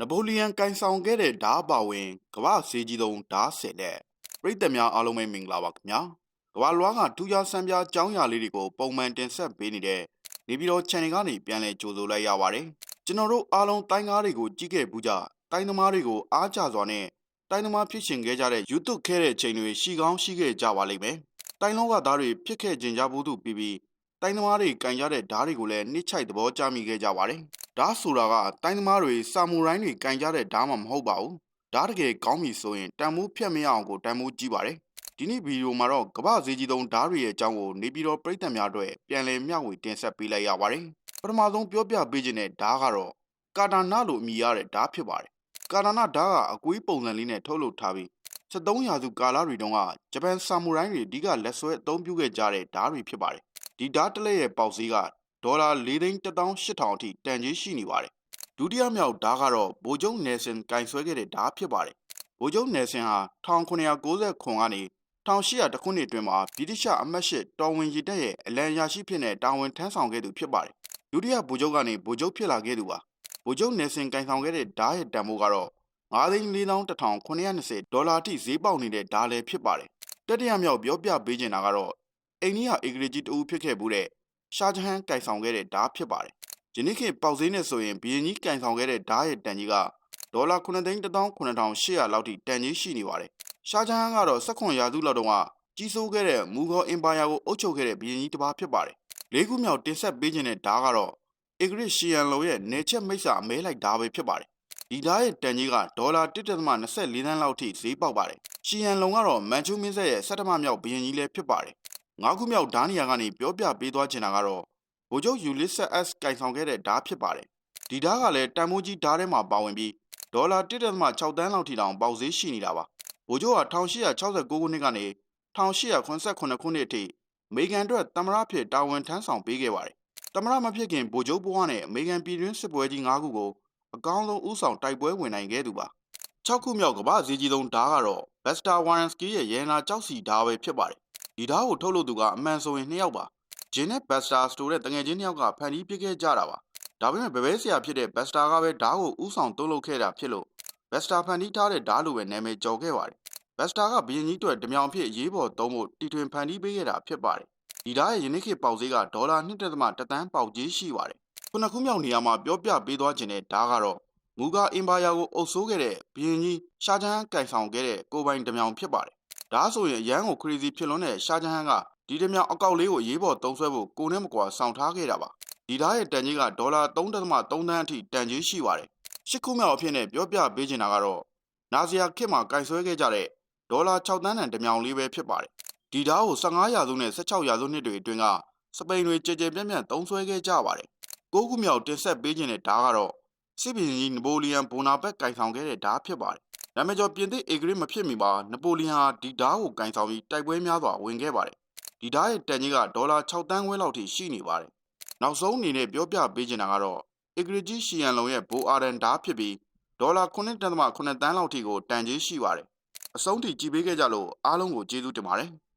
နပိုလီယန်ကန်ဆောင်ခဲ့တဲ့ဓားအပါဝင်ကမ္ဘာဈေးကြီးဆုံးဓားဆယ်လက်ပြည်သက်များအားလုံးပဲမင်္ဂလာပါခင်ဗျာကမ္ဘာလွှားကထူးခြားဆန်းပြားကြောင်းရာလေးတွေကိုပုံမှန်တင်ဆက်ပေးနေတဲ့နေပြည်တော် channel ကနေပြန်လည်ကြိုဆိုလိုက်ရပါတယ်ကျွန်တော်တို့အားလုံးတိုင်းကားတွေကိုကြည့်ခဲ့ဘူးကြတိုင်းသမားတွေကိုအားကြစွာနဲ့တိုင်းသမားဖြစ်ရှင်ခဲ့ကြတဲ့ YouTube ခဲတဲ့ချိန်တွေရှိကောင်းရှိခဲ့ကြပါလိမ့်မယ်တိုင်းလောကသားတွေဖြစ်ခဲ့ခြင်းကြဘူးသူပြီးပြီးတိုင်းသမားတွေကန်ကြတဲ့ဓားတွေကိုလည်းနှိမ့်ချိုက်သဘောကျမိခဲ့ကြပါတယ် ဓားဆိုတာကတိုင်းသမားတွေစာမူရိုင်းတွေကန်ကြတဲ့ဓားမှမဟုတ်ပါဘူးဓားတကယ်ကောင်းပြီဆိုရင်တန်မိုးဖြတ်မရအောင်ကိုတန်မိုးကြီးပါတယ်ဒီနေ့ဗီဒီယိုမှာတော့ကမ္ဘာဈေးကြီးဆုံးဓားတွေရဲ့အကြောင်းကိုနေပြည်တော်ပြည်သက်များအတွက်ပြန်လည်မျှဝေတင်ဆက်ပေးလိုက်ရပါတယ်ပထမဆုံးပြောပြပေးခြင်းတဲ့ဓားကတော့ကာတာနာလို့အမည်ရတဲ့ဓားဖြစ်ပါတယ်ကာတာနာဓားကအကွေးပုံစံလေးနဲ့ထုတ်လုပ်ထားပြီး73ရာစုကာလတွေတုန်းကဂျပန်ဆာမူရိုင်းတွေအဓိကလက်ဆွဲအသုံးပြုခဲ့ကြတဲ့ဓားတွေဖြစ်ပါတယ်ဒီဓာတ်တလက်ရဲ့ပေါက်ဈေးက ဒေါ်လာ၄သိန်း18000အထိတန်ကြီးရှိနေပါတယ်ဒုတိယမြောက်ဓာတ်ကတော့ဗိုလ်ချုပ်နယ်ဆင်ကင်ဆွဲခဲ့တဲ့ဓာတ်ဖြစ်ပါတယ်ဗိုလ်ချုပ်နယ်ဆင်ဟာ1990ခွန်ကနေ1800ခုနှစ်အတွင်းမှာဗြိတိရှအမတ်ရှိတော်ဝင်ရည်တက်ရဲ့အလံရာရှိဖြစ်တဲ့တာဝန်ထမ်းဆောင်ခဲ့သူဖြစ်ပါတယ်ဒုတိယဗိုလ်ချုပ်ကနေဗိုလ်ချုပ်ဖြစ်လာခဲ့သူပါဗိုလ်ချုပ်နယ်ဆင်ကင်ဆောင်ခဲ့တဲ့ဓာတ်ရဲ့တန်ဖိုးကတော့9,4,1920ဒေါ်လာအထိဈေးပေါက်နေတဲ့ဓာတ်လည်းဖြစ်ပါတယ်တတိယမြောက်ပြောပြပေးချင်တာကတော့အိန္ဒိယအေဂရီဂျီတူဖြစ်ခဲ့မှုတဲ့ ရှာဂျဟန်ကင်ဆောင်ခဲ့တဲ့ဓာတ်ဖြစ်ပါတယ်။ယနေ့ခေတ်ပေါက်ဈေးနဲ့ဆိုရင်ဘီရင်ကြီးကင်ဆောင်ခဲ့တဲ့ဓာတ်ရဲ့တန်ကြီးကဒေါ်လာ9,19800လောက်ထိတန်ကြီးရှိနေပါတယ်။ရှာဂျဟန်ကတော့16ရာစုလောက်တုန်းကကြီးစိုးခဲ့တဲ့မူဂေါ်အင်ပါယာကိုအုပ်ချုပ်ခဲ့တဲ့ဘီရင်ကြီးတစ်ပါးဖြစ်ပါတယ်။လေးခုမြောက်တင်ဆက်ပေးခြင်းတဲ့ဓာတ်ကတော့အေဂရစ်ရှီယန်လိုရဲ့နေချက်မိတ်ဆာအမဲလိုက်ဓာတ်ပဲဖြစ်ပါတယ်။ဒီဓာတ်ရဲ့တန်ကြီးကဒေါ်လာ1.24သန်းလောက်ထိဈေးပေါက်ပါတယ်။ရှီယန်လုံကတော့မန်ချူမင်းဆက်ရဲ့စက်တမမြောက်ဘီရင်ကြီးလည်းဖြစ်ပါတယ်။ ငါးခုမြောက်ဓာနီယာကနေပြောပြပေးသွားချင်တာကတော့ဗိုလ်ချုပ်ယူလစ်ဆက် S ကင်ဆောင်ခဲ့တဲ့ဓာတ်ဖြစ်ပါတယ်။ဒီဓာတ်ကလည်းတန်မိုးကြီးဓာတ်ထဲမှာပါဝင်ပြီးဒေါ်လာ1.6တန်းလောက်ထိတောင်ပေါက်ဈေးရှိနေတာပါ။ဗိုလ်ချုပ်က1869ခုနှစ်ကနေ1889ခုနှစ်အထိအမေရိကန်အတွက်တမရဖြစ်တာဝန်ထမ်းဆောင်ပေးခဲ့ပါတယ်။တမရမဖြစ်ခင်ဗိုလ်ချုပ်ဘဝနဲ့အမေရိကန်ပြည်တွင်းစစ်ပွဲကြီး၅ခုကိုအကောင်းဆုံးဥဆောင်တိုက်ပွဲဝင်နိုင်ခဲ့သူပါ။6ခုမြောက်ကမ္ဘာဈေးကြီးဆုံးဓာတ်ကတော့ Besta Warrenski ရဲ့ရဲနာကြောက်စီဓာတ်ပဲဖြစ်ပါတယ်။ ဒီဓာတ်ကိုထုတ်လုပ်သူကအမှန်ဆိုရင်2ယောက်ပါဂျင်းနဲ့ဘက်စတာစတိုတဲ့တငယ်ချင်းနှစ်ယောက်ကဖန်တီးပြခဲ့ကြတာပါဒါပေမဲ့ဘဘဲဆရာဖြစ်တဲ့ဘက်စတာကပဲဓာတ်ကိုဥဆောင်သုံးလုပ်ခဲ့တာဖြစ်လို့ဘက်စတာဖန်တီးထားတဲ့ဓာတ်လိုပဲနာမည်ကျော်ခဲ့ပါတယ်ဘက်စတာကဘရင်ကြီးတွေတမြောင်ဖြစ်ရေးပေါ်သုံးဖို့တီထွင်ဖန်တီးပေးခဲ့တာဖြစ်ပါတယ်ဒီဓာတ်ရဲ့ယနေ့ခေတ်ပေါက်ဈေးကဒေါ်လာ1.3တန်းပေါက်ကြီးရှိပါတယ်ခုနှစ်ခုမြောက်နေရာမှာပြောပြပေးသွားခြင်းတဲ့ဓာတ်ကတော့မူကာအင်ပါယာကိုအုပ်စိုးခဲ့တဲ့ဘရင်ကြီးရှာဂျန်ကင်ဆောင်ခဲ့တဲ့ကိုပိုင်တမြောင်ဖြစ်ပါတယ် ဒါဆိုရင်ရန်ကိုခရီးစီဖြစ်လွန်းတဲ့ရှာဂျန်ဟန်ကဒီတမြောင်အကောက်လေးကိုရေးပေါ်သုံးဆွဲဖို့ကိုနဲ့မကွာဆောင်ထားခဲ့တာပါဒီဓာတ်ရဲ့တန်ကြီးကဒေါ်လာ3.3သန်းအထိတန်ကြီးရှိပါတယ်ရှစ်ခုမြောက်အဖြစ်နဲ့ပြောပြပေးချင်တာကတော့နာဇီယာခေတ်မှာကင်ဆွဲခဲ့ကြတဲ့ဒေါ်လာ6သန်းတန်တမြောင်လေးပဲဖြစ်ပါတယ်ဒီဓာတ်ကို15ရာစုနဲ့16ရာစုနှစ်တွေအတွင်းကစပိန်တွေကြည်ကြဲပြန့်ပြန့်သုံးဆွဲခဲ့ကြပါတယ်ကိုးခုမြောက်တင်ဆက်ပေးခြင်းတဲ့ဓာတ်ကတော့စစ်ဘီရင်ကြီးနပိုလီယန်ဘိုနာဘက်ကင်ဆောင်ခဲ့တဲ့ဓာတ်ဖြစ်ပါတယ်။ နာမည်ကျော်ပြင်သစ်အေဂရစ်မဖြစ်မီမှာနပိုလီယန်ဟာဒီဓာတ်ကိုကင်ဆောင်ပြီးတိုက်ပွဲများစွာဝင်ခဲ့ပါတယ်ဒီဓာတ်ရဲ့တန်ကြီးကဒေါ်လာ6တန်းခွဲလောက်ထိရှိနေပါတယ်။နောက်ဆုံးအနေနဲ့ပြောပြပေးချင်တာကတော့အဂရီဂျီရှီယန်လုံရဲ့ဘိုအာရန်ဓာတ်ဖြစ်ပြီးဒေါ်လာ9.8တန်းလောက်ထိကိုတန်ကြီးရှိပါတယ်။အဆုံးထိကြည့်ပေးခဲ့ကြလို့အားလုံးကိုကျေးဇူးတင်ပါတယ်။